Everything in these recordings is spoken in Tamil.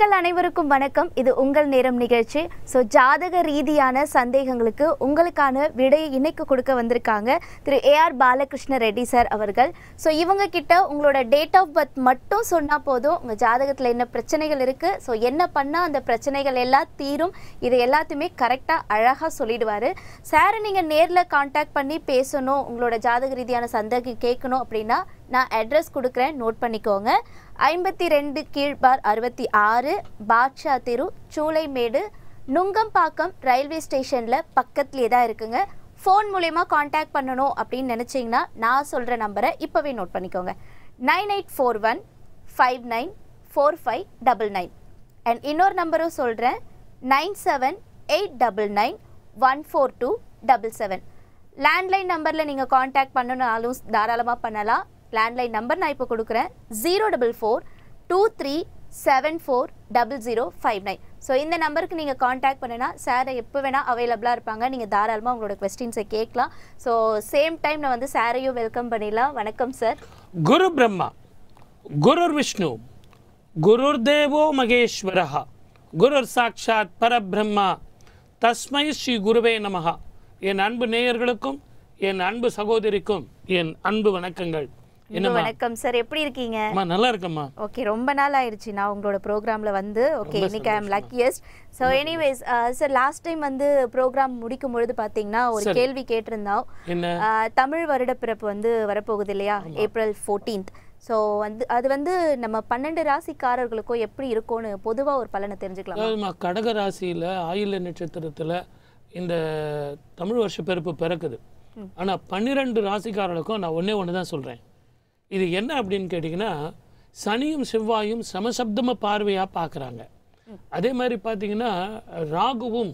நேர்கள் அனைவருக்கும் வணக்கம். இது உங்கள் நேரம் நிகழ்ச்சி. ஸோ ஜாதக ரீதியான சந்தேகங்களுக்கு உங்களுக்கான விடையை இன்னைக்கு கொடுக்க வந்திருக்காங்க திரு A R Balakrishna Reddy sir அவர்கள். ஸோ இவங்க கிட்ட உங்களோட டேட் ஆஃப் பர்த் மட்டும் சொன்னால் போதும். உங்கள் ஜாதகத்தில் என்ன பிரச்சனைகள் இருக்குது ஸோ என்ன பண்ணால் அந்த பிரச்சனைகள் எல்லாம் தீரும்? இது எல்லாத்தையுமே கரெக்டாக அழகாக சொல்லிடுவார். சாரை நீங்கள் நேரில் காண்டாக்ட் பண்ணி பேசணும். உங்களோட ஜாதக ரீதியான சந்தேகம் கேட்கணும் அப்படின்னா நான் அட்ரஸ் கொடுக்குறேன் நோட் பண்ணிக்கோங்க. ஐம்பத்தி ரெண்டு கீழ்பார் அறுபத்தி ஆறு பாட்ஷா தெரு சூளைமேடு நுங்கம்பாக்கம் ரயில்வே ஸ்டேஷனில் பக்கத்துலேயே தான் இருக்குங்க. ஃபோன் மூலயமா காண்டாக்ட் பண்ணணும் அப்படின்னு நினச்சிங்கன்னா நான் சொல்கிற நம்பரை இப்போவே நோட் பண்ணிக்கோங்க. Nine eight four one five nine four five double nine. And இன்னொரு நம்பரும் சொல்கிறேன் nine seven eight double nine one four two double seven. Landline நம்பரில் நீங்கள் காண்டாக்ட் பண்ணணும்னாலும் தாராளமாக பண்ணலாம். லேண்ட்லைன் நம்பர் நான் இப்போ கொடுக்குறேன். Zero double four two three seven four double zero five nine so இந்த நம்பருக்கு நீங்கள் காண்டாக்ட் பண்ணினா சார் எப்போ வேணால் அவைலபிளாக இருப்பாங்க. நீங்கள் தாராளமாக உங்களோட கொஸ்டின்ஸை கேட்கலாம். ஸோ சேம் டைம் நான் வந்து சாரையும் வெல்கம் பண்ணிடலாம். வணக்கம் சார் குரு பிரம்மா குரு விஷ்ணு குரு தேவோ மகேஸ்வரா குரு சாட்சாத் பரபிரம்மா தஸ்மை ஸ்ரீ குருவே நமகா என் அன்பு நேயர்களுக்கும் என் அன்பு சகோதரிக்கும் என் அன்பு வணக்கங்கள். என்னம்மா? வணக்கம். சார் எப்படி இருக்கீங்க? அம்மா நல்லா இருக்கம்மா. ஓகே ரொம்ப நாள் ஆயிடுச்சு நான் உங்களோட ப்ரோக்ராமில் வந்து ஓகே இன்னைக்கு I am luckiest so anyways sir last time வந்து ப்ரோக்ராம் முடிக்கும் பொழுது பார்த்தீங்கன்னா ஒரு கேள்வி கேட்டிருந்தோம். என்ன? தமிழ் வருடப்பிறப்பு வந்து வரப்போகுது இல்லையா? ஏப்ரல் ஃபோர்டீன்த் ஸோ வந்து அது வந்து நம்ம பன்னெண்டு ராசிக்காரர்களுக்கும் எப்படி இருக்கும்னு பொதுவாக ஒரு பலனை தெரிஞ்சுக்கலாம்? கடக ராசியில் ஆயில்ய நட்சத்திரத்தில் இந்த தமிழ் வருஷ பிறப்பு பிறக்குது. ஆனால் பன்னிரெண்டு ராசிக்காரர்களுக்கும் நான் ஒன்றே ஒன்று தான் சொல்கிறேன் இது என்ன அப்படின்னு கேட்டிங்கன்னா சனியும் செவ்வாயும் சமசப்தம பார்வையாக பார்க்குறாங்க. அதே மாதிரி பார்த்தீங்கன்னா ராகுவும்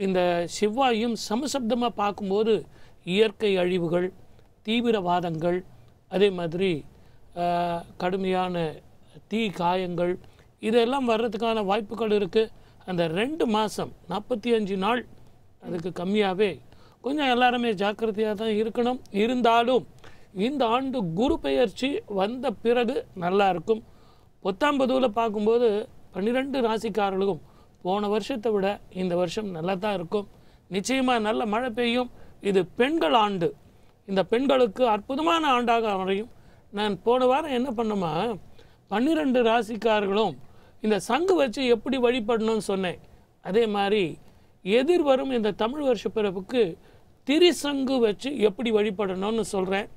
இந்த செவ்வாயும் சமசப்தமாக பார்க்கும்போது இயற்கை அழிவுகள் தீவிரவாதங்கள் அதே மாதிரி கடுமையான தீ காயங்கள் இதெல்லாம் வர்றதுக்கான வாய்ப்புகள் இருக்குது அந்த ரெண்டு மாதம் நாற்பத்தி அஞ்சு நாள் அதுக்கு கம்மியாகவே கொஞ்சம் எல்லாருமே ஜாக்கிரதையாக தான் இருக்கணும். இருந்தாலும் இந்த ஆண்டு குரு பெயர்ச்சி வந்த பிறகு நல்லா இருக்கும். பொத்தாம்பதுவில் பார்க்கும்போது பன்னிரெண்டு ராசிக்காரர்களுக்கும் போன வருஷத்தை விட இந்த வருஷம் நல்லா தான் இருக்கும். நிச்சயமாக நல்ல மழை பெய்யும். இது பெண்கள் ஆண்டு. இந்த பெண்களுக்கு அற்புதமான ஆண்டாக அமையும். நான் போன வாரம் என்ன பண்ணுமா பன்னிரெண்டு ராசிக்காரர்களும் இந்த சங்கு வச்சு எப்படி வழிபடணும்னு சொன்னேன். அதே மாதிரி எதிர்வரும் இந்த தமிழ் வருஷ பிறப்புக்கு திரிசங்கு வச்சு எப்படி வழிபடணும்னு சொல்கிறேன்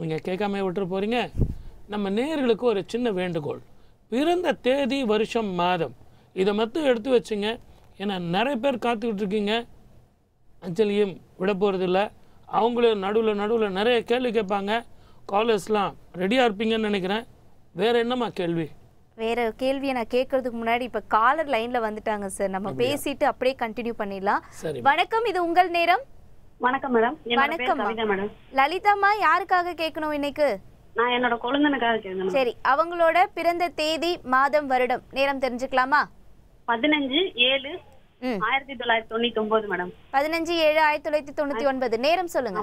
நீங்கள் கேட்காம விட்டுற போகிறீங்க நம்ம நேயர்களுக்கு ஒரு சின்ன வேண்டுகோள். பிறந்த தேதி வருஷம் மாதம். இதை மட்டும் எடுத்து வச்சுங்க. ஏன்னா நிறைய பேர் காத்துக்கிட்டு இருக்கீங்க. அஞ்சலியும் விட போகிறதில்ல அவங்களும் நடுவில் நடுவில் நிறைய கேள்வி கேட்பாங்க. காலர்ஸ்லாம் ரெடியாக இருப்பீங்கன்னு நினைக்கிறேன். வேறு என்னம்மா கேள்வி? வேற கேள்வியை நான் கேட்கறதுக்கு முன்னாடி இப்போ காலர் லைன்ல வந்துட்டாங்க சார். நம்ம பேசிட்டு அப்படியே கண்டினியூ பண்ணிடலாம். வணக்கம் இது உங்கள் நேரம். வணக்கம் மேடம். கவிதா மேடம். லலிதாம்மா யாருக்காக கேட்கணும் இன்னைக்கு? நான் என்னோட குழந்தைனுக்காக கேட்கணும் சரி அவங்களோட பிறந்த தேதி மாதம் வருடம் நேரம் தெரிஞ்சுக்கலாமா? பதினஞ்சு ஏழு ஆயிரத்தி தொள்ளாயிரத்தி தொண்ணூத்தி ஒன்பது மேடம். பதினஞ்சு ஏழு ஆயிரத்தி தொள்ளாயிரத்தி தொண்ணூத்தி ஒன்பது நேரம் சொல்லுங்க.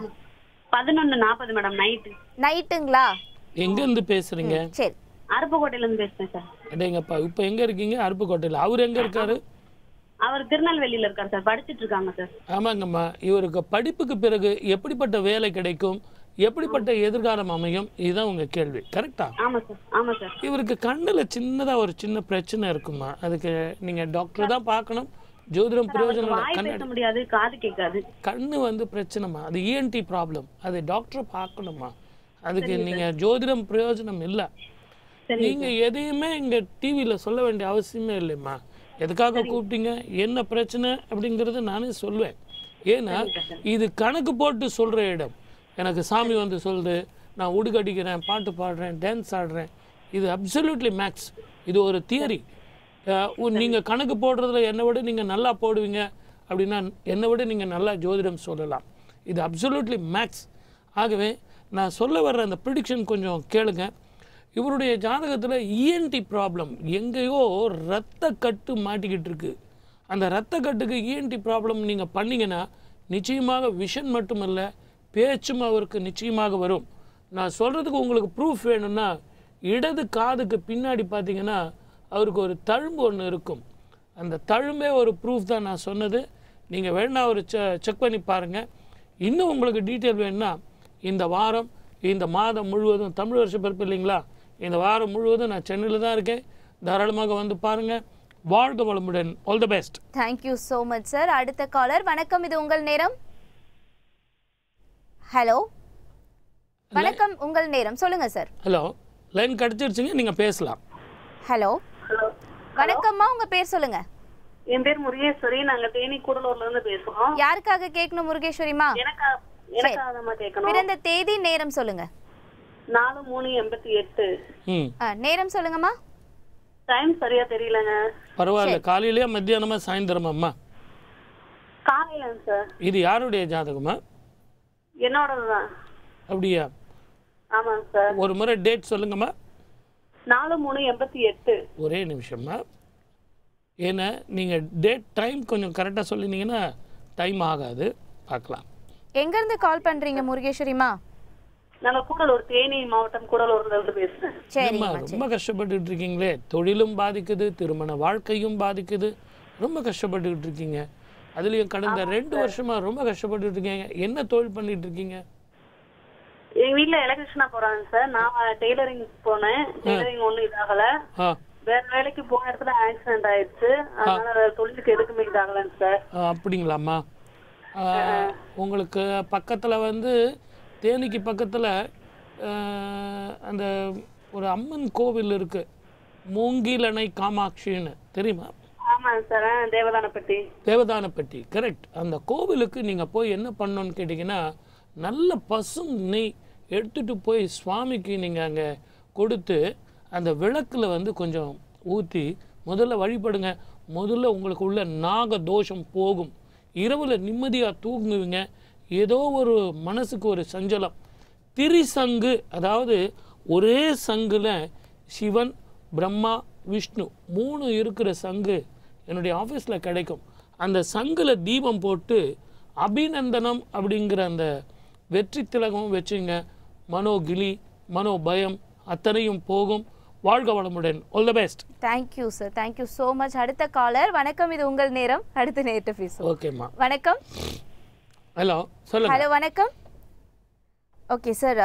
பதினொன்னு நாற்பது மேடம் நைட்டு. நைட்டுங்களா? எங்கேருந்து பேசுகிறீங்க சரி. அருப்புக்கோட்டையில இருந்து பேசுறேன் சார். அடேங்கப்பா இப்போ எங்கே இருக்கீங்க? அருப்புக்கோட்டையில். அவர் எங்கே இருக்காரு? அவர் திருநெல்வேலியில இருக்கார் சார். படிச்சிட்டு இருக்காங்க சார். ஆமாங்கம்மா. இவருக்கு படிப்புக்கு பிறகு எப்படிப்பட்ட வேலை கிடைக்கும்? எப்படிப்பட்ட எதிர்காலம் அமையும்? இதுதான் உங்கள் கேள்வி. கரெக்டா இவருக்கு கண்ணில் சின்னதாக ஒரு சின்ன பிரச்சனை இருக்குமா அதுக்கு நீங்கள் டாக்டர் தான் பார்க்கணும். ஜோதிடம் பிரயோஜனம் முடியாது காது கேட்காது. கண்ணு வந்து பிரச்சனைமா அது இஎன்டி ப்ராப்ளம் அது டாக்டர் பார்க்கணுமா அதுக்கு நீங்கள் ஜோதிடம் பிரயோஜனம் இல்லை. சரி. நீங்கள் எதையுமே இங்கே டிவியில் சொல்ல வேண்டிய அவசியமே இல்லைம்மா. எதுக்காக கூப்பிட்டீங்க? என்ன பிரச்சனை அப்படிங்கிறது நானே சொல்லுவேன் ஏன்னா இது கணக்கு போட்டு சொல்கிற இடம். எனக்கு சாமி வந்து சொல்லுது நான் உடுக்கடிக்கிறேன் பாட்டு பாடுறேன் டான்ஸ் ஆடுறேன். இது அப்சல்யூட்லி மேக்ஸ் இது ஒரு தியரி நீங்கள் கணக்கு போடுறதுல என்னை விட நீங்கள் நல்லா போடுவீங்க அப்படின்னா என்னை விட நீங்கள் நல்லா ஜோதிடம் சொல்லலாம். இது அப்சல்யூட்லி மேக்ஸ் ஆகவே நான் சொல்ல வர்ற அந்த ப்ரிடிக்ஷன் கொஞ்சம் கேளுங்க. இவருடைய ஜாதகத்தில் இஎன்டி ப்ராப்ளம் எங்கேயோ ரத்த கட்டு மாட்டிக்கிட்டு இருக்கு அந்த ரத்த கட்டுக்கு இஎன்டி ப்ராப்ளம் நீங்கள் பண்ணிங்கன்னா நிச்சயமாக விஷன் மட்டுமல்ல பேச்சும் அவருக்கு நிச்சயமாக வரும். நான் சொல்கிறதுக்கு உங்களுக்கு ப்ரூஃப் வேணும்னா இடது காதுக்கு பின்னாடி பார்த்தீங்கன்னா அவருக்கு ஒரு தழும்பு ஒன்று இருக்கும். அந்த தழும்பே ஒரு ப்ரூஃப் தான் நான் சொன்னது. நீங்கள் வேணா ஒரு செக் பண்ணி பாருங்கள் இன்னும் உங்களுக்கு டீட்டெயில் வேணும்னா இந்த வாரம் இந்த மாதம் முழுவதும் தமிழ் வருஷ பிறப்பு இல்லைங்களா? இந்த வாரம் முழுவதும் நான் சென்னையில் தான் இருக்கேன். தாராளமாக வந்து பாருங்கள் வாழ்க வளமுடன். All the best thank you so much sir அடுத்த காலர் வணக்கம். இது உங்கள் நேரம். ஹலோ வணக்கம் உங்கள் நேரம். சொல்லுங்க சார் ஹலோ லைன் கிடச்சிருச்சுங்க நீங்கள் பேசலாம். ஹலோ வணக்கம்மா உங்க பேர் சொல்லுங்க. என் பேர் முருகேஸ்வரி. நாங்க தேனி கூடலூர்ல இருந்து பேசுறோம். யாருக்காக கேட்கணும் முருகேஸ்வரிமா? எனக்கா பிறந்த தேதி நேரம் சொல்லுங்க. நாலு மூணு எண்பத்தி எட்டு. ம். ஆ, நேரம் சொல்லுங்கம்மா. டைம் சரியா தெரியலங்க. பரவாயில்ல காலையிலேயே மத்தியானமா சாயந்தரமாம்மா? காலையில சார். இது யாருடைய ஜாதகமா என்னோடதுதான். அப்படியா? ஆமாங்க சார். ஒரு முறை டேட் சொல்லுங்கம்மா. நாலு மூணு எண்பத்தி எட்டு. ஒரே நிமிஷம்மா. ஏன்னா நீங்கள் டேட் டைம் கொஞ்சம் கரெக்டாக சொல்லினீங்கன்னா டைம் ஆகாது. பார்க்கலாம். எங்க இருந்து கால் பண்றீங்க முருகேஸ்வரிமா நாங்க கூடலூர் தேனி மாவட்டம் கூடலூர்ல இருந்து பேசுறேன். ரொம்ப கஷ்டப்பட்டுட்டு இருக்கீங்களே. தொழிலும் பாதிக்குது திருமண வாழ்க்கையும் பாதிக்குது. ரொம்ப கஷ்டப்பட்டுக்கிட்டு இருக்கீங்க. அதுலேயும் கடந்த ரெண்டு வருஷமா ரொம்ப கஷ்டப்பட்டுட்டு இருக்கீங்க. என்ன தொழில் பண்ணிட்டு இருக்கீங்க? எங்க வீட்ல எலக்ட்ரிஷனா போறாங்க சார். நான் டெய்லரிங் போனேன். டெய்லரிங் ஒண்ணும் இதாகல. வேற வேலைக்கு போன இடத்துல ஆக்சிடென்ட் ஆயிடுச்சு. அதனால தொழிலுக்கு எதுக்குமே இதாகலங்க சார். ஆ, உங்களுக்கு பக்கத்தில் வந்து தேனிக்கு பக்கத்தில் அந்த ஒரு அம்மன் கோவில் இருக்கு. மூங்கிலணை காமாட்சின்னு. தெரியுமா? தேவதானப்பட்டி. தேவதானப்பட்டி. கரெக்ட் அந்த கோவிலுக்கு நீங்கள் போய் என்ன பண்ணணும்னு கேட்டிங்கன்னா நல்ல பசும் நெய் எடுத்துட்டு போய் சுவாமிக்கு நீங்கள் அங்கே கொடுத்து அந்த விளக்கில் வந்து கொஞ்சம் ஊற்றி முதல்ல வழிபடுங்க. முதல்ல உங்களுக்கு உள்ள நாக தோஷம் போகும். இரவில் நிம்மதியாக தூங்குவீங்க. ஏதோ ஒரு மனசுக்கு ஒரு சஞ்சலம். திரிசங்கு அதாவது ஒரே சங்குல சிவன் பிரம்மா விஷ்ணு மூணு இருக்கிற சங்கு என்னுடைய ஆஃபீஸில் கிடைக்கும். அந்த சங்குல தீபம் போட்டு அபிநந்தனம் அப்படிங்கிற அந்த வெற்றி திலகம் வச்சுங்க. மனோகிலி மனோபயம் அத்தனையும் போகும். வாழ்க வளமுடன். All the best thank you sir thank you so much அடுத்த காலர் வணக்கம் இது உங்கள் நேரம். அடுத்த நேரத்தை பேசுவோம். ஓகேம்மா வணக்கம். ஹலோ சொல்லுங்க. ஹலோ வணக்கம். ஓகே சார்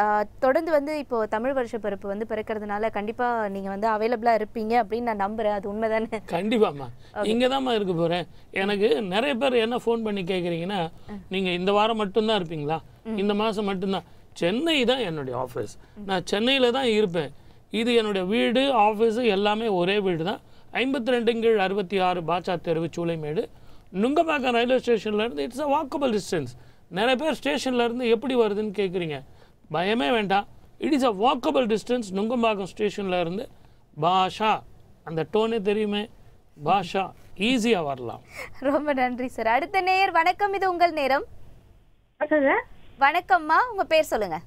தொடர்ந்து வந்து இப்போ தமிழ் வருஷ பிறப்பு வந்து பிறக்கிறதுனால கண்டிப்பா நீங்க வந்து அவைலபிளா இருப்பீங்க அப்படின்னு நான் நம்புறேன். அது உண்மைதானே? கண்டிப்பாம்மா. இங்கே தான்மா இருக்க போகிறேன் எனக்கு நிறைய பேர் என்ன ஃபோன் பண்ணி கேட்குறீங்கன்னா நீங்கள் இந்த வாரம் மட்டும்தான் இருப்பீங்களா? இந்த மாதம் மட்டும்தான். சென்னை தான் என்னுடைய ஆஃபீஸ் நான் சென்னையில் தான் இருப்பேன். இது என்னுடைய வீடு ஆஃபீஸு எல்லாமே ஒரே வீடு தான் ஐம்பத்தி ரெண்டு கீழ் அறுபத்தி ஆறு பாச்சா தெருவு சூளைமேடு. நுங்கம்பாக்கம் ரயில்வே ஸ்டேஷன்லேருந்து இட்ஸ் அ வாக்கபிள் டிஸ்டன்ஸ் நிறைய பேர் ஸ்டேஷன்ல இருந்து எப்படி வருதுன்னு கேட்குறீங்க பயமே வேண்டாம். It is a walkable distance Nungambakkam ஸ்டேஷன்ல இருந்து பாஷா. அந்த டோனே தெரியுமே? பாஷா. ஈஸியாக வரலாம். ரொம்ப நன்றி சார் அடுத்த நேயர் வணக்கம். இது உங்கள் நேரம். வணக்கம்மா. உங்க பேர் சொல்லுங்க.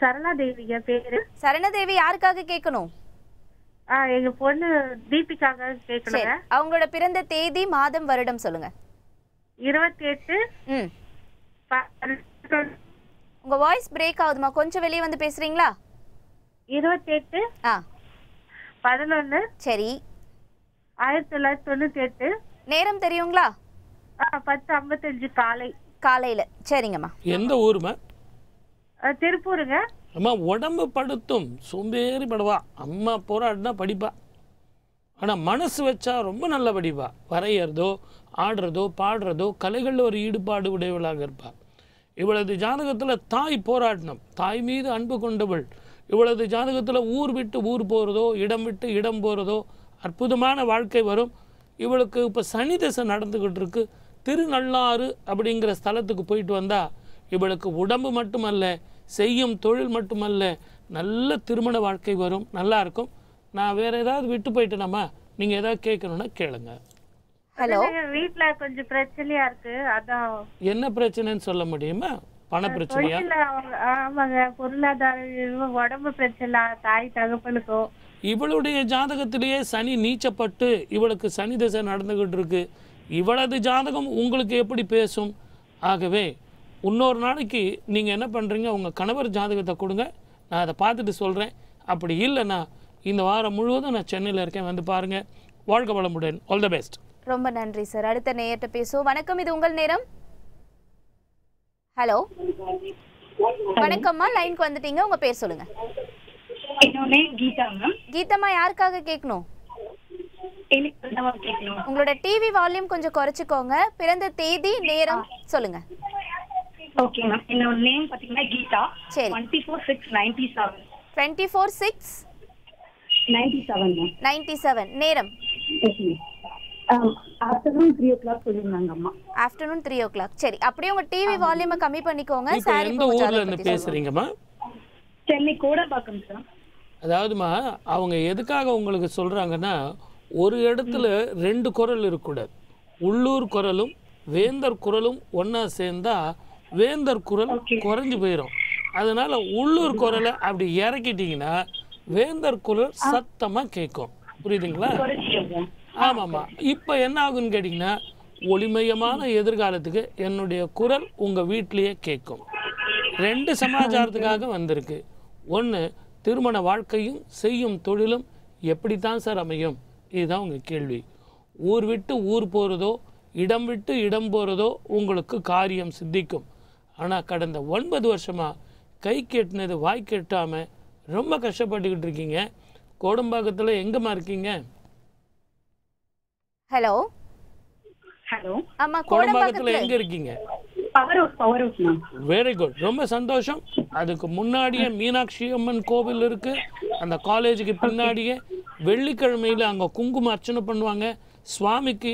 சரளா தேவிங்க பேரு. சரணதேவி யாருக்காக கேட்கணும் எங்க பொண்ணு தீபிகாக கேட்கணுங்க அவங்களோட பிறந்த தேதி மாதம் வருடம் சொல்லுங்க. இருபத்தி எட்டு ம் உங்க வாய்ஸ் பிரேக் ஆகுதுமா கொஞ்சம் வெளியே வந்து பேசுறீங்களா? இருபத்தி எட்டு ஆ. பதினொன்னு சரி. ஆயிரத்தி தொள்ளாயிரத்தி தொண்ணூத்தி எட்டு நேரம் தெரியுங்களா? ஆ, பத்து ஐம்பத்தஞ்சு காலை. காலையில. சரிங்கம்மா. எந்த ஊருமா ஆ, திருப்பூருங்க. அம்மா உடம்பு படுத்தும். சோம்பேறி படுவா. அம்மா போராடினா படிப்பா. ஆனால் மனசு வச்சா ரொம்ப நல்ல படிப்பா. வரைகிறதோ ஆடுறதோ பாடுறதோ கலைகளில் ஒரு ஈடுபாடு உடையவளாக இருப்பாள் இவளது ஜாதகத்தில் தாய் போராடணும் தாய் மீது அன்பு கொண்டவள். இவளது ஜாதகத்தில் ஊர் விட்டு ஊர் போகிறதோ இடம் விட்டு இடம் போகிறதோ அற்புதமான வாழ்க்கை வரும். இவளுக்கு இப்போ சனி தசை நடந்துக்கிட்டு இருக்கு திருநள்ளாறு அப்படிங்கிற ஸ்தலத்துக்கு போயிட்டு வந்தால் இவளுக்கு உடம்பு மட்டுமல்ல செய்யும் தொழில் மட்டுமல்ல நல்ல திருமண வாழ்க்கை வரும் நல்லா இருக்கும். நான் வேற ஏதாவது விட்டு போயிட்டேனாமா நீங்க ஏதாவது கேட்கணும்னா கேளுங்க. ஹலோ? வீட்ல கொஞ்சம் பிரச்சனையா இருக்கு அதான். என்ன பிரச்சனைன்னு சொல்ல முடியுமா? பண பிரச்சனையா? ஆமாங்க பொருளாதார உடம்பு பிரச்சனை தாய் தகப்பனுக்கும். இவளுடைய ஜாதகத்திலேயே சனி நீச்சப்பட்டு இவளுக்கு சனி தசை நடந்துகிட்டு இருக்கு. இவளது ஜாதகம் உங்களுக்கு எப்படி பேசும்? ஆகவே இன்னொரு நாளைக்கு நீங்கள் என்ன பண்ணுறீங்க உங்கள் கணவர் ஜாதகத்தை கொடுங்க. நான் அதை பார்த்துட்டு சொல்கிறேன் அப்படி இல்லைன்னா இந்த வாரம் முழுவதும் நான் சென்னையில் இருக்கேன். வந்து பாருங்கள் வாழ்க வளமுடன். ஆல் த பெஸ்ட் ரொம்ப நன்றி சார் அடுத்த நேயர்கிட்ட பேசுவோம். வணக்கம். இது உங்கள் நேரம்? ஹலோ வணக்கம்மா. லைனுக்கு வந்துட்டீங்க. உங்க பேர் சொல்லுங்க. என்னோட நேம் கீதா மேம் கீதம்மா யாருக்காக கேட்கணும்? உங்களோட டிவி வால்யூம் கொஞ்சம் குறைச்சிக்கோங்க. பிறந்த தேதி நேரம் சொல்லுங்க. ஓகே மேம் என்னோட நேம் பாத்தீங்கன்னா கீதா சரி. Twenty four six ninety seven twenty four six ninety seven ma'am ninety seven நேரம் ஆஃப்டர்நூன் த்ரீ ஓ கிளாக் சொல்லியிருந்தாங்க அம்மா. ஆஃப்டர்நூன் த்ரீ ஓ கிளாக் சரி அப்படியே உங்க டிவி வால்யூமை கம்மி பண்ணிக்கோங்க. சாரி எந்த ஊரில் இருந்து பேசுகிறீங்கம்மா சென்னை கோடம்பாக்கம் சார் அதாவதுமா அவங்க எதுக்காக உங்களுக்கு சொல்கிறாங்கன்னா ஒரு இடத்துல ரெண்டு குரல் இருக்கக்கூடாது. உள்ளூர் குரலும் வேந்தர் குரலும் ஒன்றா சேர்ந்தா வேந்தர் குரல் குறைஞ்சு போயிடும் அதனால உள்ளூர் குரலை அப்படி இறக்கிட்டீங்கன்னா வேந்தர் குரல் சத்தமாக கேட்கும். புரியுதுங்களா? குறைச்சிட்டோம் ஆமாம்மா. இப்போ என்ன ஆகுன்னு கேட்டிங்கன்னா ஒளிமயமான எதிர்காலத்துக்கு என்னுடைய குரல் உங்கள் வீட்டிலேயே கேட்கும். ரெண்டு சமாச்சாரத்துக்காக வந்திருக்கு. ஒன்று திருமண வாழ்க்கையும் செய்யும் தொழிலும் எப்படித்தான் சார் அமையும்? இதுதான் உங்கள் கேள்வி. ஊர் விட்டு ஊர் போகிறதோ இடம் விட்டு இடம் போகிறதோ உங்களுக்கு காரியம் சித்திக்கும். ஆனால் கடந்த ஒன்பது வருஷமாக கை கெட்டினது வாய் கெட்டாமல் ரொம்ப கஷ்டப்பட்டுக்கிட்டு இருக்கீங்க. கோடம்பாக்கத்தில் எங்கம்மா இருக்கீங்க? ஹலோ? ஹலோ? ஆமா கோடம்பாக்கத்தில் எங்கே இருக்கீங்க? வெரி குட் ரொம்ப சந்தோஷம். அதுக்கு முன்னாடியே மீனாட்சி அம்மன் கோவில் இருக்கு. அந்த காலேஜுக்கு பின்னாடியே வெள்ளிக்கிழமையில் அங்கே குங்கும அர்ச்சனை பண்ணுவாங்க. சுவாமிக்கு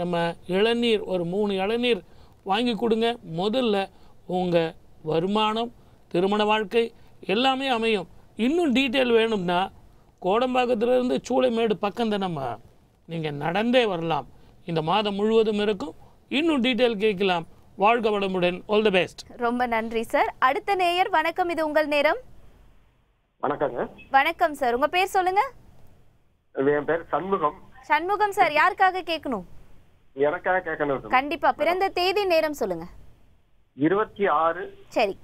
நம்ம இளநீர் ஒரு மூணு இளநீர் வாங்கி கொடுங்க. முதல்ல உங்கள் வருமானம் திருமண வாழ்க்கை எல்லாமே அமையும். இன்னும் டீட்டெயில் வேணும்னா கோடம்பாக்கத்துலேருந்து சூளைமேடு பக்கம் தானம்மா நீங்கள் நடந்தே வரலாம். இந்த மாதம் முழுவதும் இருக்கும். இன்னும் டீட்டெயில் கேட்கலாம். வாழ்க வளமுடன். ஆல் தி பெஸ்ட் ரொம்ப நன்றி சார் அடுத்த நேயர் வணக்கம். இது உங்கள் நேரம். வணக்கங்க வணக்கம் சார் உங்க பேர் சொல்லுங்க. என் பேர் சண்முகம். சண்முகம் சார் யாருக்காக கேட்கணும்? எனக்காக கேட்கணும் கண்டிப்பா. பிறந்த தேதி நேரம் சொல்லுங்க. இருபத்தி ஆறு சரி.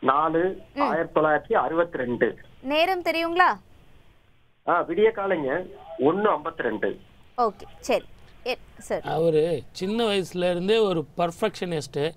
நாலு ஆயிரத்தி தொள்ளாயிரத்தி அறுபத்தி ரெண்டு. நேரம் தெரியுங்களா? ஆ விடிய காலைங்க. ஒன்னு ஐம்பத்தி ரெண்டு. ஓகே சரி. எ- சார். அவர் சின்ன வயசுல இருந்தே ஒரு பர்ஃபெக்ஷனிஸ்ட்டு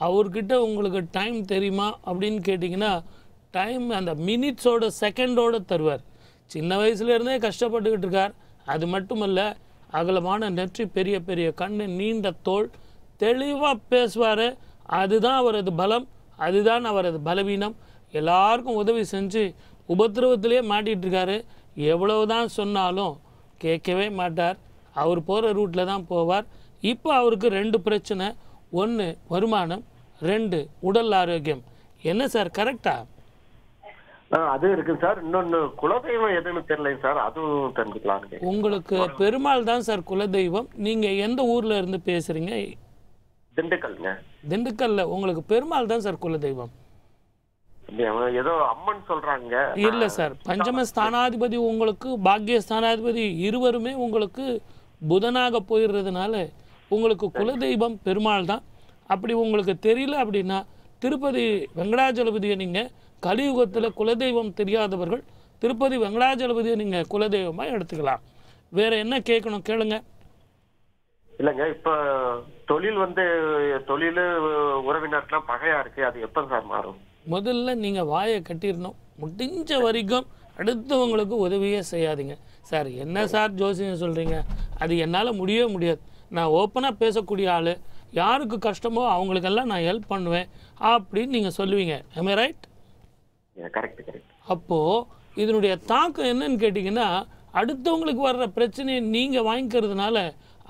அவர்கிட்ட உங்களுக்கு டைம் தெரியுமா அப்படின்னு கேட்டிங்கன்னா டைம் அந்த மினிட்ஸோட செகண்டோட தருவார். சின்ன வயசுல இருந்தே கஷ்டப்பட்டுக்கிட்டு இருக்கார். அது மட்டுமல்ல அகலமான நெற்றி பெரிய பெரிய கண்ணு நீண்ட தோள் தெளிவாக பேசுவார். அதுதான் அவரது பலம் அதுதான் அவரது பலவீனம். எல்லாருக்கும் உதவி செஞ்சு உபத்திரவத்திலே மாட்டிட்டு இருக்காரு எவ்வளவுதான் சொன்னாலும் கேட்கவே மாட்டார். அவர் போகிற ரூட்டில் தான் போவார். இப்போ அவருக்கு ரெண்டு பிரச்சனை. ஒன்று வருமானம் ரெண்டு உடல் ஆரோக்கியம். என்ன சார் கரெக்டா? அது இருக்கு சார். இன்னொன்னு குலதெய்வம் எதுன்னு தெரியலைங்க சார். அதுவும் தெரிஞ்சுக்கலான்னு உங்களுக்கு பெருமாள் தான் சார் குலதெய்வம். நீங்கள் எந்த ஊரில் இருந்து பேசுகிறீங்க திண்டுக்கல்ங்க. திண்டுக்கல்ல உங்களுக்கு பெருமாள் தான் சார் குலதெய்வம். அப்படியா? ஏதோ அம்மன் சொல்றாங்க. இல்லை சார் பஞ்சம ஸ்தானாதிபதி உங்களுக்கு பாக்கிய ஸ்தானாதிபதி இருவருமே உங்களுக்கு புதனாக போயிடுறதுனால உங்களுக்கு குலதெய்வம் பெருமாள் தான். அப்படி உங்களுக்கு தெரியல அப்படின்னா திருப்பதி வெங்கடாஜலபதியை நீங்கள் கலியுகத்தில் குலதெய்வம் தெரியாதவர்கள் திருப்பதி வெங்கடாஜலபதியை நீங்கள் குலதெய்வமாக எடுத்துக்கலாம். வேற என்ன கேட்கணும் கேளுங்க. இல்லைங்க இப்ப தொழில் வந்து தொழில் உறவினர்லாம் பகையா இருக்கு. அது எப்ப சார் மாறும்? முதல்ல நீங்கள் வாயை கட்டிடணும் முடிஞ்ச வரைக்கும் அடுத்தவங்களுக்கு உதவியே செய்யாதீங்க. சார் என்ன சார் ஜோசியம் சொல்கிறீங்க அது என்னால் முடியவே முடியாது. நான் ஓப்பனாக பேசக்கூடிய ஆள். யாருக்கு கஷ்டமோ அவங்களுக்கெல்லாம் நான் ஹெல்ப் பண்ணுவேன் அப்படின்னு நீங்கள் சொல்லுவீங்க. I ரைட் கரெக்ட் கரெக்ட் அப்போது இதனுடைய தாக்கம் என்னன்னு கேட்டிங்கன்னா அடுத்தவங்களுக்கு வர்ற பிரச்சனையை நீங்கள் வாங்கிக்கிறதுனால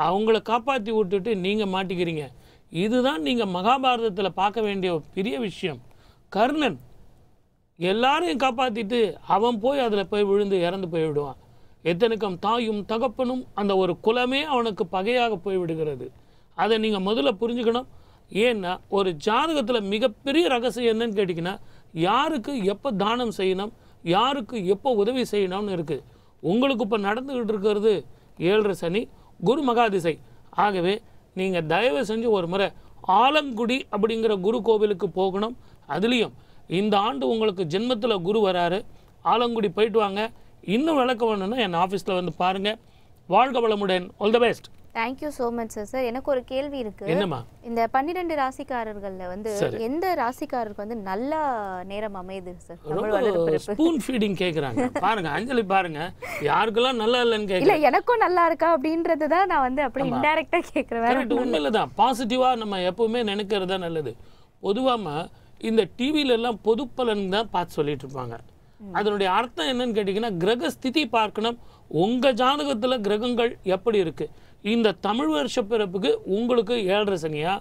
அவங்கள காப்பாற்றி விட்டுட்டு நீங்கள் மாட்டிக்கிறீங்க. இதுதான் நீங்கள் மகாபாரதத்தில் பார்க்க வேண்டிய ஒரு பெரிய விஷயம். கர்ணன் எல்லாரையும் காப்பாற்றிட்டு அவன் போய் அதில் போய் விழுந்து இறந்து போய் விடுவான். எத்தனைக்கும் தாயும் தகப்பனும் அந்த ஒரு குலமே அவனுக்கு பகையாக போய் விடுகிறது. அதை நீங்கள் முதல்ல புரிஞ்சுக்கணும். ஏன்னா ஒரு ஜாதகத்தில் மிகப்பெரிய ரகசியம் என்னன்னு கேட்டிங்கன்னா யாருக்கு எப்போ தானம் செய்யணும் யாருக்கு எப்போ உதவி செய்யணும்னு இருக்குது உங்களுக்கு இப்போ நடந்துக்கிட்டு இருக்கிறது ஏழரை சனி குரு மகாதிசை ஆகவே நீங்கள் தயவு செஞ்சு ஒரு முறை ஆலங்குடி அப்படிங்கிற குரு கோவிலுக்கு போகணும். அதுலேயும் இந்த ஆண்டு உங்களுக்கு ஜென்மத்தில் குரு வராரு. ஆலங்குடி போயிட்டு வாங்க. இன்னும் விளக்க வேணும்னா என் ஆஃபீஸில் வந்து பாருங்கள் வாழ்க வளமுடன். All the best thank you so much sir sir எனக்கு ஒரு கேள்வி இருக்கு. என்னம்மா? இந்த பன்னிரெண்டு ராசிக்காரர்கள்ல வந்து. எந்த ராசிக்காரருக்கு வந்து நல்ல நேரம் அமையுது சார் ஸ்பூன் ஃபீடிங் கேட்குறாங்க பாருங்க அஞ்சலி பாருங்க. யாருக்கெல்லாம் நல்லா இல்லைன்னு இல்ல கேட்குறேன் எனக்கும் நல்லா இருக்கா அப்படின்றது தான் நான் வந்து அப்படி இன்டைரக்டா கேக்குறேன். கரெக்ட் உண்மையில தான் பாசிட்டிவாக நம்ம எப்பவுமே நினைக்கிறது தான் நல்லது. பொதுவாக இந்த டிவில எல்லாம் பொது பலன் தான் பார்த்து சொல்லிட்டு இருப்பாங்க. அதனுடைய அர்த்தம் என்னன்னு கேட்டிங்கன்னா கிரக ஸ்திதி பார்க்கணும். உங்க ஜாதகத்துல கிரகங்கள் எப்படி இருக்கு? இந்த தமிழ் வருஷ பிறப்புக்கு உங்களுக்கு ஏழரை சனியா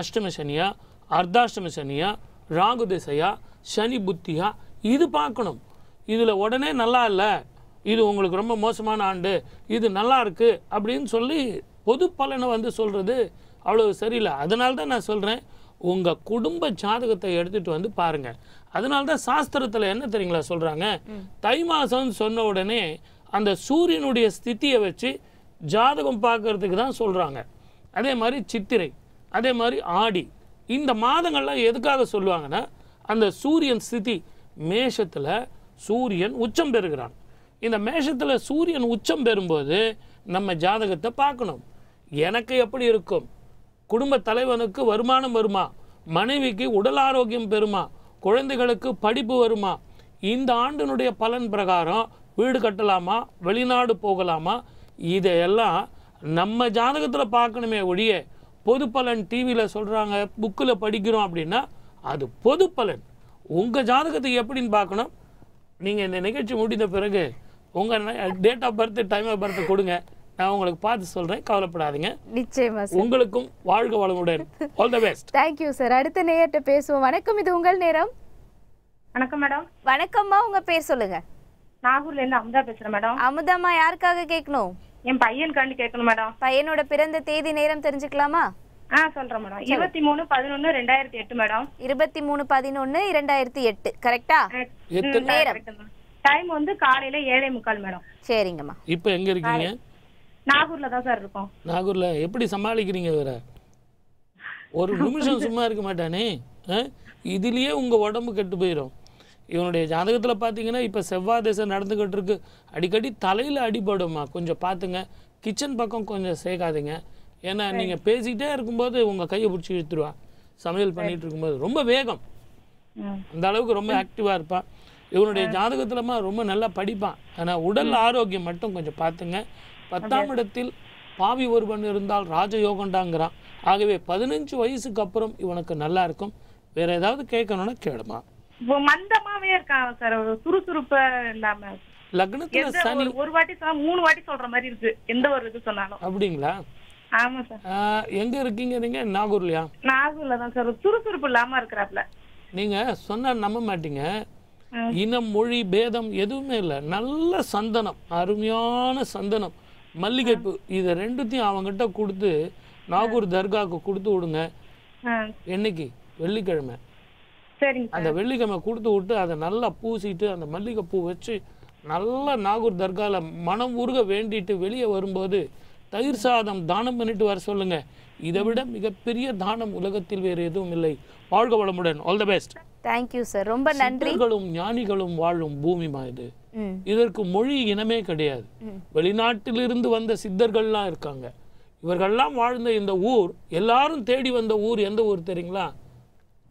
அஷ்டம சனியா அர்த்தாஷ்டம சனியா ராகு திசையா சனி புத்தியா இது பார்க்கணும். இதுல உடனே நல்லா இல்லை இது உங்களுக்கு ரொம்ப மோசமான ஆண்டு இது நல்லா இருக்கு அப்படின்னு சொல்லி பொது பலனை வந்து சொல்றது அவ்வளவு சரியில்லை. அதனால தான் நான் சொல்றேன் உங்க குடும்ப ஜாதகத்தை எடுத்துட்டு வந்து பாருங்க. அதனால தான் சாஸ்திரத்துல என்ன தெரியுங்களா சொல்றாங்க? தை மாசம்னு சொன்ன உடனே அந்த சூரியனுடைய ஸ்திதியை வச்சு ஜாதகம் பார்க்கறதுக்கு தான் சொல்கிறாங்க அதே மாதிரி சித்திரை அதே மாதிரி ஆடி. இந்த மாதங்கள்லாம் எதுக்காக சொல்லுவாங்கன்னா அந்த சூரியன் ஸ்திதி மேஷத்தில் சூரியன் உச்சம் பெறுகிறான். இந்த மேஷத்தில் சூரியன் உச்சம் பெறும்போது நம்ம ஜாதகத்தை பார்க்கணும். எனக்கு எப்படி இருக்கும்? குடும்ப தலைவனுக்கு வருமானம் வருமா? மனைவிக்கு உடல் ஆரோக்கியம் பெறுமா? குழந்தைகளுக்கு படிப்பு வருமா? இந்த ஆண்டினுடைய பலன் பிரகாரம் வீடு கட்டலாமா? வெளிநாடு போகலாமா? இதையெல்லாம் நம்ம ஜாதகத்தில் பார்க்கணுமே ஒழிய பொது பலன் டிவியில் சொல்கிறாங்க புக்கில் படிக்கிறோம் அப்படின்னா அது பொது பலன். உங்கள் ஜாதகத்தை எப்படின்னு பார்க்கணும். நீங்கள் இந்த நிகழ்ச்சி முடிந்த பிறகு உங்கள் date of birth time of birth கொடுங்க. நான் உங்களுக்கு பார்த்து சொல்கிறேன் கவலைப்படாதீங்க. நிச்சயமா உங்களுக்கும் வாழ்க வளமுடன். All the best thank you sir அடுத்த நேயர்கிட்ட பேசுவோம். வணக்கம் இது உங்கள் நேரம். வணக்கம் மேடம் வணக்கம்மா உங்க பேர் சொல்லுங்க. நாகூர்ல இருந்து அமுதா பேசுறேன் மேடம் அமுதம்மா யாருக்காக கேட்கணும்? என் பையனுக்காண்டி கேட்கணும் மேடம். பையனோட பிறந்த தேதி நேரம் தெரிஞ்சுக்கலாமா? ஆ சொல்றேன் மேடம். இருபத்தி மூணு பதினொன்னு ரெண்டாயிரத்தி எட்டு மேடம். இருபத்தி மூணு பதினொன்னு இரண்டாயிரத்தி எட்டு. கரெக்டா நேரம் டைம் வந்து காலையில ஏழே முக்கால் மேடம். சரிங்கம்மா. இப்போ எங்கே இருக்கீங்க? நாகூர்ல தான் சார் இருக்கோம். நாகூரில். எப்படி சமாளிக்கிறீங்க வேற ஒரு நிமிஷம் சும்மா இருக்க மாட்டானே? இதுலயே உங்கள் உடம்பு கெட்டு போயிடும் இவனுடைய ஜாதகத்தில் பார்த்தீங்கன்னா இப்போ செவ்வாய் திசை நடந்துக்கிட்டு இருக்கு அடிக்கடி தலையில் அடிபடுமா கொஞ்சம் பார்த்துங்க கிச்சன் பக்கம் கொஞ்சம் சேர்க்காதீங்க. ஏன்னா நீங்கள் பேசிக்கிட்டே இருக்கும்போது உங்கள் கையை பிடிச்சி இழுத்துருவா. சமையல் பண்ணிட்டு இருக்கும்போது ரொம்ப வேகம். அந்த அளவுக்கு ரொம்ப ஆக்டிவாக இருப்பான் இவனுடைய ஜாதகத்துலமா ரொம்ப நல்லா படிப்பான் ஆனால் உடல் ஆரோக்கியம் மட்டும் கொஞ்சம் பார்த்துங்க பத்தாம் இடத்தில் பாவி ஒருவன் இருந்தால் ராஜயோகண்டாங்கிறான் ஆகவே பதினஞ்சு வயசுக்கு அப்புறம் இவனுக்கு நல்லா இருக்கும். வேற ஏதாவது கேட்கணும்னா கேளுமா மந்தமாவே இருக்கான் சார்? சுறுசுறுப்பு இல்லாம. லக்னத்துல சனி ஒரு- வாட்டி சொன்னா மூணு வாட்டி சொல்ற மாதிரி இருக்கு. எந்த ஒரு இது சொன்னாலும். அப்படிங்களா? ஆமா சார். எங்க இருக்கீங்க நீங்க? நாகூர்லையா? நாகூர்ல தான் சார் சுறுசுறுப்பு இல்லாம இருக்கிறாப்ல. நீங்க சொன்னா நம்ப மாட்டீங்க. இனம் மொழி பேதம் எதுவுமே இல்லை. நல்ல சந்தனம் அருமையான சந்தனம். மல்லிகைப்பூ இதை ரெண்டுத்தையும் அவங்ககிட்ட கொடுத்து நாகூர் தர்காவுக்கு கொடுத்து விடுங்க. என்னைக்கு? வெள்ளிக்கிழமை. அந்த வெள்ளிக்கிழமை கொடுத்து விட்டு அதை நல்லா பூசிட்டு அந்த மல்லிகைப்பூ வச்சு நல்லா நாகூர் தர்கால மனம் உருக வேண்டிட்டு வெளியே வரும்போது தயிர் சாதம் தானம் பண்ணிட்டு வர சொல்லுங்க. இதை விட மிகப்பெரிய தானம் உலகத்தில் வேறு எதுவும் இல்லை. வாழ்க வளமுடன். All the best thank you sir ரொம்ப நன்றி. சித்தர்களும் ஞானிகளும் வாழும் பூமிமா இது. இதற்கு மொழி இனமே கிடையாது. வெளிநாட்டிலிருந்து வந்த சித்தர்கள்லாம் இருக்காங்க. இவர்கள்லாம் வாழ்ந்த இந்த ஊர் எல்லாரும் தேடி வந்த ஊர் எந்த ஊர் தெரியுங்களா?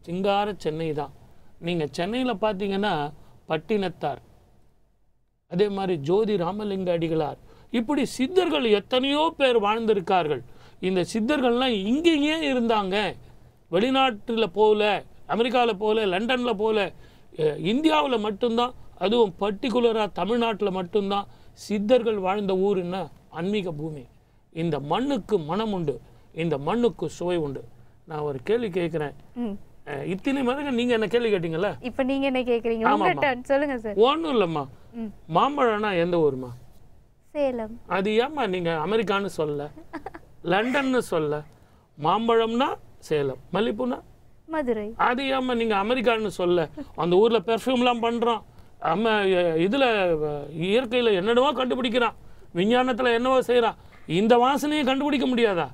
சிங்கார சென்னை தான். நீங்கள் சென்னையில் பார்த்தீங்கன்னா பட்டினத்தார் அதே மாதிரி ஜோதி ராமலிங்க அடிகளார். இப்படி சித்தர்கள் எத்தனையோ பேர் வாழ்ந்திருக்கார்கள். இந்த சித்தர்கள்லாம் இங்கேயே இருந்தாங்க. வெளிநாட்டில் போகல அமெரிக்காவில் போகல லண்டனில் போகல. இந்தியாவில் மட்டும்தான் அதுவும் பர்டிகுலராக தமிழ்நாட்டில் மட்டும்தான் சித்தர்கள் வாழ்ந்த ஊருன்னா ஆன்மீக பூமி. இந்த மண்ணுக்கு மனம் உண்டு இந்த மண்ணுக்கு சுவை உண்டு. நான் ஒரு கேள்வி கேட்குறேன் இத்தனை மதங்க நீங்கள் என்ன கேள்வி கேட்டீங்கல்ல? இப்போ நீங்க என்ன கேக்குறீங்க? உங்க ஆமாம்மா. turn சொல்லுங்க சார் ஒன்றும் இல்லைம்மா. மாம்பழம்னா எந்த ஊருமா சேலம். அது ஏம்மா நீங்க அமெரிக்கான்னு சொல்ல லண்டன்னு சொல்ல மாம்பழம்னா சேலம். மல்லிப்பூனா? மதுரை. அது ஏம்மா நீங்க அமெரிக்கான்னு சொல்ல அந்த ஊர்ல பெர்ஃப்யூம்லாம் பண்றோம் அம்ம எ- இதுல இயற்கையில என்னென்னவோ கண்டுபிடிக்கிறான். விஞ்ஞானத்துல என்னவோ செய்றான். இந்த வாசனையை கண்டுபிடிக்க முடியாதா?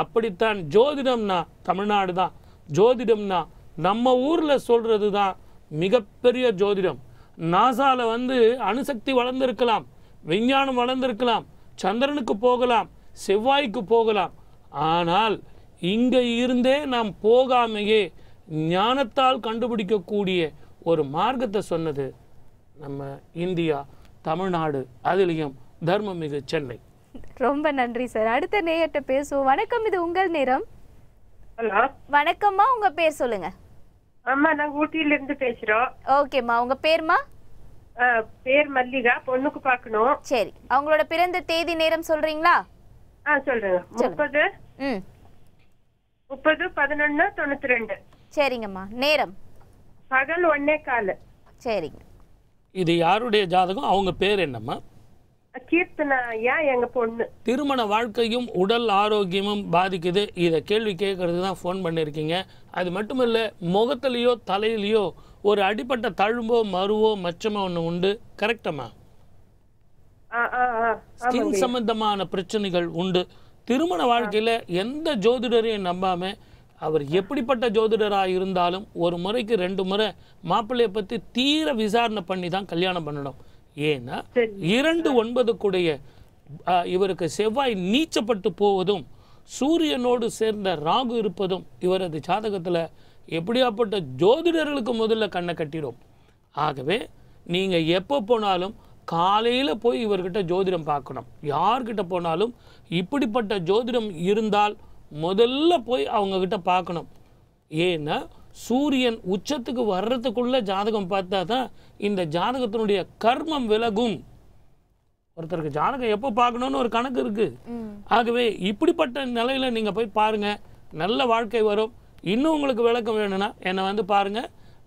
அப்படித்தான் ஜோதிடம்னா தமிழ்நாடு தான். ஜோதிடம்னா நம்ம ஊரில் சொல்கிறது தான் மிகப்பெரிய ஜோதிடம். நாசாவில் வந்து அணுசக்தி வளர்ந்துருக்கலாம் விஞ்ஞானம் வளர்ந்துருக்கலாம் சந்திரனுக்கு போகலாம் செவ்வாய்க்கு போகலாம். ஆனால் இங்கே இருந்தே நாம் போகாமையே ஞானத்தால் கண்டுபிடிக்கக்கூடிய ஒரு மார்க்கத்தை சொன்னது நம்ம இந்தியா தமிழ்நாடு அதுலேயும் தர்மமிகு சென்னை. ரொம்ப நன்றி சார். அடுத்த நேயர்கிட்ட பேசுவோம். வணக்கம் இது உங்கள் நேரம். ஹலோ. வணக்கம்மா உங்க பேர் சொல்லுங்க. ஆமா நாங்க ஊட்டியில இருந்து பேசுறோம். ஓகேம்மா உங்க பேர்மா? பேர் மல்லிகா பொண்ணுக்கு பார்க்கணும். சரி அவங்களோட பிறந்த தேதி நேரம் சொல்றீங்களா? ஆ சொல்றேங்க முப்பது ம். முப்பது பதினொன்னு தொண்ணூத்தி ரெண்டு சரிங்கம்மா நேரம். பகல் ஒன்னே காலு. சரிங்க. இது யாருடைய ஜாதகம்? அவங்க பேர் என்னம்மா? எங்க பொண்ணு? திருமண வாழ்க்கையும் உடல் ஆரோக்கியமும் பாதிக்குது. இதை கேள்வி கேட்கறது தான் ஃபோன் பண்ணியிருக்கீங்க அது மட்டும் இல்லை முகத்துலேயோ தலையிலையோ ஒரு அடிப்பட்ட தழும்போ மருவோ மச்சமோ ஒன்று உண்டு. ஆ ஸ்கின் சம்பந்தமான பிரச்சனைகள் உண்டு. திருமண வாழ்க்கையில் எந்த ஜோதிடரையும் நம்பாம அவர் எப்படிப்பட்ட ஜோதிடராக இருந்தாலும் ஒரு முறைக்கு ரெண்டு முறை மாப்பிள்ளையை பற்றி தீர விசாரணை பண்ணி தான் கல்யாணம் பண்ணணும். ஏன்னா இரண்டு ஒன்பதுக்குடைய இவருக்கு செவ்வாய் நீச்சப்பட்டு போவதும் சூரியனோடு சேர்ந்த ராகு இருப்பதும் இவரது ஜாதகத்தில் எப்படியாப்பட்ட ஜோதிடர்களுக்கு முதல்ல கண்ணை கட்டிடும். ஆகவே நீங்கள் எப்போ போனாலும் காலையில் போய் இவர்கிட்ட ஜோதிடம் பார்க்கணும். யார்கிட்ட போனாலும் இப்படிப்பட்ட ஜோதிடம் இருந்தால் முதல்ல போய் அவங்கக்கிட்ட பார்க்கணும். ஏன்னா சூரியன் உச்சத்துக்கு வர்றதுக்குள்ள ஜாதகம் பார்த்தா தான் இந்த ஜாதகத்தினுடைய கர்மம் விலகும். ஒருத்தருக்கு ஜாதகம் எப்போ பார்க்கணும்னு ஒரு கணக்கு இருக்கு. ஆகவே இப்படிப்பட்ட நிலையில நீங்க போய் பாருங்க. நல்ல வாழ்க்கை வரும். இன்னும் உங்களுக்கு விளக்கம் வேணும்னா என்னை வந்து பாருங்க.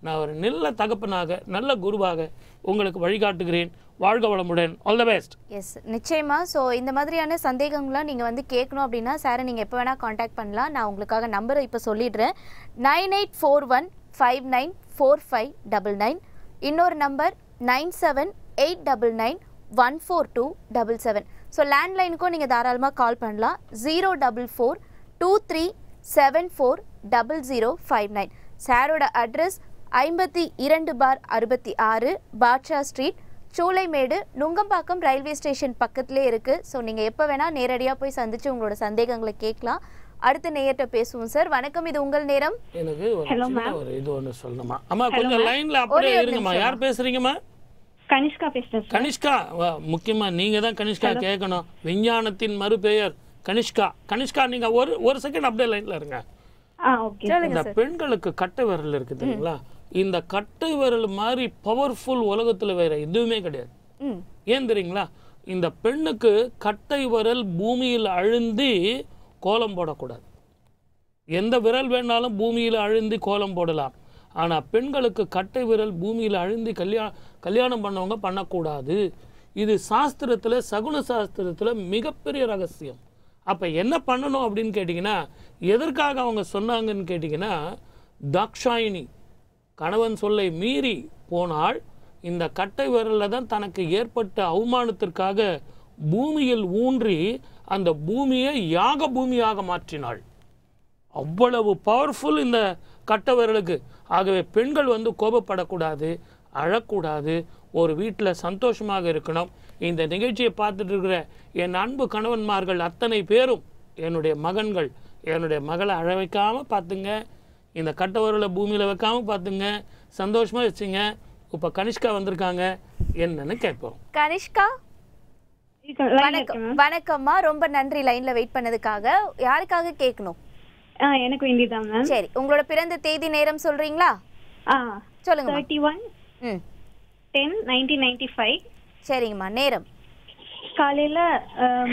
நான் ஒரு நல்ல தகப்பனாக நல்ல குருவாக உங்களுக்கு வழிகாட்டுகிறேன். வாழ்க வளமுடன். ஆல் த பெஸ்ட் எஸ் நிச்சயமா. ஸோ இந்த மாதிரியான சந்தேகங்கள்லாம் நீங்கள் வந்து கேட்கணும் அப்படின்னா சாரை நீங்கள் எப்போ வேணால் காண்டாக்ட் பண்ணலாம். நான் உங்களுக்காக நம்பரை இப்போ சொல்லிடுறேன். Nine eight four one five nine four five double nine இன்னொரு number nine seven eight double nine one four two double seven so லேண்ட்லைனுக்கும் நீங்கள் தாராளமாக கால் பண்ணலாம். Zero double four two three seven four double zero five nine சாரோட அட்ரஸ் ஐம்பத்தி இரண்டு பார் அறுபத்தி ஆறு Badsha street Choolaimedu Nungambakkam railway station பக்கத்திலே இருக்குது ஸோ நீங்கள் எப்போ வேணால் நேரடியாக போய் சந்தித்து உங்களோட சந்தேகங்களை கேட்கலாம். அடுத்த நேயர்கிட்ட பேசுவோம் சார் வணக்கம் இது உங்கள் நேரம். எனக்கு ஒரு இது ஒன்று சொல்லணுமா? அம்மா கொஞ்சம் லைன்ல அப்படியே இருங்கம்மா. யார் பேசுறீங்கம்மா? கனிஷ்கா பேசுறேன் சார் கனிஷ்கா? முக்கியமா நீங்க தான் கனிஷ்கா கேட்கணும். விஞ்ஞானத்தின் மறுபெயர் கனிஷ்கா. கனிஷ்கா நீங்க ஒரு ஒரு செகண்ட் அப்படியே லைன்ல இருங்க. இந்த பெண்களுக்கு கட்டை விரல் இருக்கு தெரியுங்களா? இந்த கட்டை விரல் மாதிரி பவர்ஃபுல் உலகத்துல வேற எதுவுமே கிடையாது. ம். ஏன் தெரியுங்களா? இந்த பெண்ணுக்கு கட்டை விரல் பூமியில் அழுந்தி கோலம் போடக்கூடாது. எந்த விரல் வேணாலும் பூமியில் அழுந்தி கோலம் போடலாம். ஆனா பெண்களுக்கு கட்டை விரல் பூமியில் அழுந்தி கல்யாண கல்யாணம் பண்ணவங்க பண்ணக்கூடாது. இது சாஸ்திரத்துல சகுன சாஸ்திரத்துல மிகப்பெரிய ரகசியம். அப்ப என்ன பண்ணணும் அப்படின்னு கேட்டிங்கன்னா எதற்காக அவங்க சொன்னாங்கன்னு கேட்டிங்கன்னா தாக்ஷாயினி கணவன் சொல்லை மீறி போனால் இந்த கட்டை விரலில் தான் தனக்கு ஏற்பட்ட அவமானத்திற்காக பூமியில் ஊன்றி அந்த பூமியை யாக பூமியாக மாற்றினாள். அவ்வளவு பவர்ஃபுல் இந்த கட்டை விரலுக்கு. ஆகவே பெண்கள் வந்து கோபப்படக்கூடாது அழக்கூடாது ஒரு வீட்டில் சந்தோஷமாக இருக்கணும். இந்த நிகழ்ச்சியை பார்த்துட்டு இருக்கிற என் அன்பு கணவன்மார்கள் அத்தனை பேரும் என்னுடைய மகன்கள் என்னுடைய மகளை அழ வைக்காமல் பார்த்துங்க. இந்த கட்டை விரலை பூமியில் வைக்காமல் பார்த்துங்க சந்தோஷமாக வச்சுங்க. இப்போ கனிஷ்கா வந்திருக்காங்க. என்னன்னு கேட்போம். கனிஷ்கா? வணக்கம். வணக்கம்மா. ரொம்ப நன்றி லைன்ல வெயிட் பண்ணதுக்காக. யாருக்காக கேட்கணும் ஆ எனக்கு வேண்டியதான் மேம் சரி. உங்களோட பிறந்த தேதி நேரம் சொல்றீங்களா? சொல்லுங்க thirty one ten nineteen ninety five சரிங்கம்மா. நேரம்? காலையில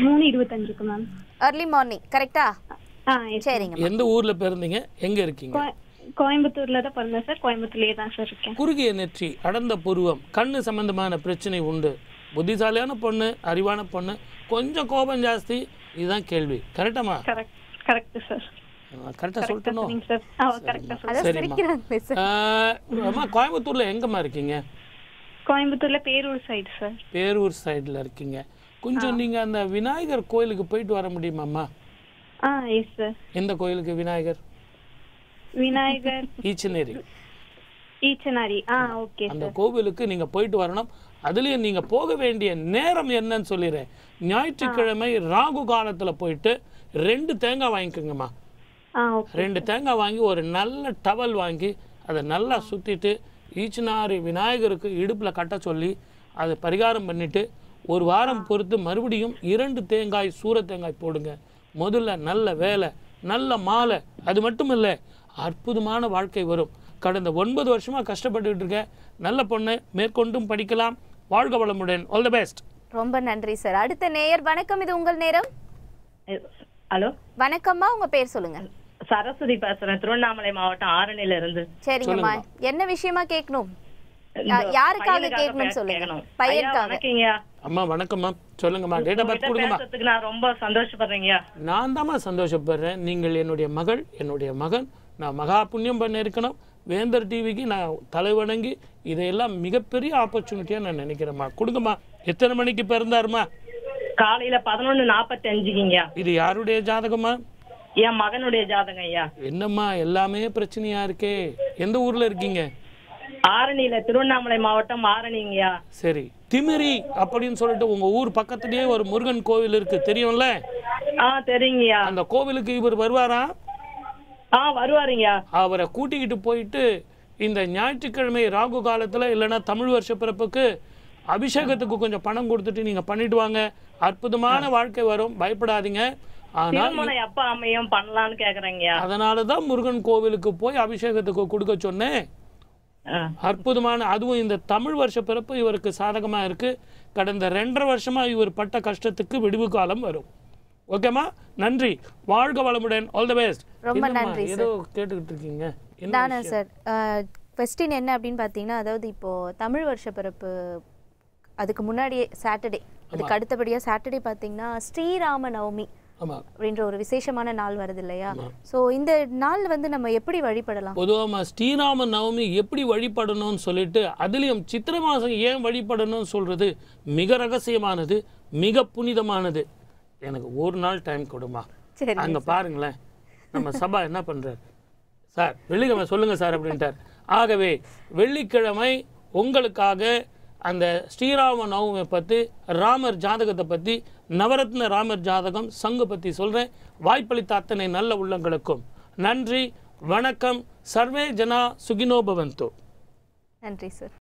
மூணு இருபத்தஞ்சுக்கு மேம் அர்லி மார்னிங் கரெக்டா சரிங்க எந்த ஊரில் பிறந்தீங்க? எங்கே இருக்கீங்க? கோயம்புத்தூர்ல தான் பிறந்தேன் சார். கோயம்புத்தூர்லயே தான் சார் இருக்கேன். குறுகிய நெற்றி அடர்ந்த புருவம் கண்ணு சம்பந்தமான பிரச்சனை உண்டு. புத்திசாலியான பொண்ணு அறிவான பொண்ணு கொஞ்சம் கோபம் ஜாஸ்தி இதுதான் கேள்வி. கரெக்டாமா கரெக்ட் கரெக்ட் சார். கரெக்டா அம்மா கோயம்புத்தூர்ல எங்கம்மா இருக்கீங்க? கோயம்புத்தூர்ல பேரூர் சைடு சார். பேரூர் சைடுல இருக்கீங்க. கொஞ்சம் நீங்க அந்த விநாயகர் கோயிலுக்கு போயிட்டு வர முடியுமாம்மா? எந்த கோயிலுக்கு விநாயகர்? விநாயகர். ஈச்சனேரி ஈச்சனாரி ஆ ஓகே அந்த கோவிலுக்கு நீங்க போயிட்டு வரணும். அதுலயும் நீங்க போக வேண்டிய நேரம் என்னன்னு சொல்லிடுறேன் ஞாயிற்றுக்கிழமை ராகு காலத்துல போயிட்டு ரெண்டு தேங்காய் வாங்கிக்கோங்கம்மா. ரெண்டு தேங்காய் வாங்கி ஒரு நல்ல டவல் வாங்கி அதை நல்லா சுத்திட்டு ஈச்சனாரி விநாயகருக்கு இடுப்புல கட்ட சொல்லி அதை பரிகாரம் பண்ணிட்டு ஒரு வாரம் பொறுத்து மறுபடியும் இரண்டு தேங்காய் சூர தேங்காய் போடுங்க. முதல்ல நல்ல வேலை நல்ல மாலை அது மட்டும் இல்லை அற்புதமான வாழ்க்கை வரும். கடந்த ஒன்பது வருஷமா கஷ்டப்பட்டுக்கிட்டு இருக்க நல்ல பொண்ணு மேற்கொண்டும் படிக்கலாம். வாழ்க வளமுடன். ஆல் தி பெஸ்ட் ரொம்ப நன்றி சார் அடுத்த நேயர் வணக்கம். இது உங்கள் நேரம்? ஹலோ? வணக்கம்மா உங்க பேர் சொல்லுங்க. சரஸ்வதி பேசுறேன். திருவண்ணாமலை மாவட்டம் ஆரணியில இருந்து சரிங்கம்மா என்ன விஷயமா கேட்கணும்? யாருக்காக சொல்லுங்க. கேட்கணும். ஐயா, பையனுக்காக வணக்கங்கய்யா. அம்மா வணக்கம்மா. சொல்லுங்கம்மா டேட் ஆஃப் பர்த் கொடுங்கம்மா. நான் ரொம்ப சந்தோஷப்படுறேங்கய்யா. நான் தாம்மா சந்தோஷப்படுறேன். நீங்கள் என்னுடைய மகள் என்னுடைய மகன். நான் மகா புண்ணியம் பண்ண இருக்கணும். வேந்தர் டிவிக்கு நான் தலை வணங்கி இதையெல்லாம் மிகப்பெரிய ஆப்பர்ச்சுனிட்டியாக நான் நினைக்கிறேம்மா. கொடுங்கம்மா. எத்தனை மணிக்கு பிறந்தாருமா காலையில பதினொன்னு நாப்பத்தி அஞ்சுக்குங்கய்யா இது யாருடைய ஜாதகமா என் மகனுடைய ஜாதகம் ஐயா என்னம்மா எல்லாமே பிரச்சனையா இருக்கே? எந்த ஊர்ல இருக்கீங்க? ஆரணியில திருவண்ணாமலை மாவட்டம் ஆரணிங்கய்யா. சரி. திமிரி அப்படின்னு சொல்லிட்டு உங்க ஊர் பக்கத்துலயே ஒரு முருகன் கோவில் இருக்கு. தெரியும்ல? ஆ தெரியுங்கய்யா. அந்த கோவிலுக்கு இவர் வருவாரா? ஆ வருவாருங்கய்யா. அவரை கூட்டிக்கிட்டு போயிட்டு இந்த ஞாயிற்றுக்கிழமை ராகு காலத்துல இல்லைன்னா தமிழ் வருஷ பிறப்புக்கு அபிஷேகத்துக்கு கொஞ்சம் பணம் கொடுத்துட்டு நீங்க பண்ணிட்டு வாங்க. அற்புதமான வாழ்க்கை வரும். பயப்படாதீங்க. ஆனா திருமணம் எப்ப அமையும் பண்ணலாம்னு கேக்குறேங்கய்யா. அதனால தான் முருகன் கோவிலுக்கு போய் அபிஷேகத்துக்கு கொடுக்க சொன்னேன். அற்புதமான அதுவும் இந்த தமிழ் வருஷ பிறப்பு இவருக்கு சாதகமா இருக்கு. கடந்த ரெண்டரை வருஷமா இவர் பட்ட கஷ்டத்துக்கு விடுவு காலம் வரும். ஓகேம்மா? நன்றி. வாழ்க வளமுடன். ஆல் தி பெஸ்ட் ரொம்ப நன்றி ஏதோ கேட்டுக்கிட்டு இருக்கீங்க. தானே சார் கொஸ்டின் என்ன அப்படின்னு பார்த்தீங்கன்னா அதாவது இப்போ தமிழ் வருஷ பிறப்பு அதுக்கு முன்னாடியே சாட்டர்டே அதுக்கு அடுத்தபடியாக சாட்டர்டே பார்த்தீங்கன்னா ஸ்ரீராம நவமி. அப்படின்ற ஒரு விசேஷமான நாள் வருது இல்லையா ஸோ இந்த நாள் வந்து நம்ம எப்படி வழிபடலாம்? பொதுவாக ஸ்ரீராம நவமி எப்படி வழிபடணும்னு சொல்லிட்டு அதுலேயும் சித்திரை மாதம் ஏன் வழிபடணும்னு சொல்றது மிக ரகசியமானது மிக புனிதமானது. எனக்கு ஒரு நாள் டைம் கொடுமா. அங்க பாருங்களேன். நம்ம சபா என்ன பண்றாரு? சார் வெள்ளிக்கிழமை சொல்லுங்க சார் அப்படின்ட்டார். ஆகவே வெள்ளிக்கிழமை உங்களுக்காக அந்த ஸ்ரீராம நவமியை பற்றி ராமர் ஜாதகத்தை பற்றி நவரத்ன ராமர் ஜாதகம் சங்கு பற்றி சொல்கிறேன் வாய்ப்பளித்த அத்தனை நல்ல உள்ளங்களுக்கும் நன்றி வணக்கம். சர்வே ஜனா சுகினோபவந்தோ. நன்றி சார்.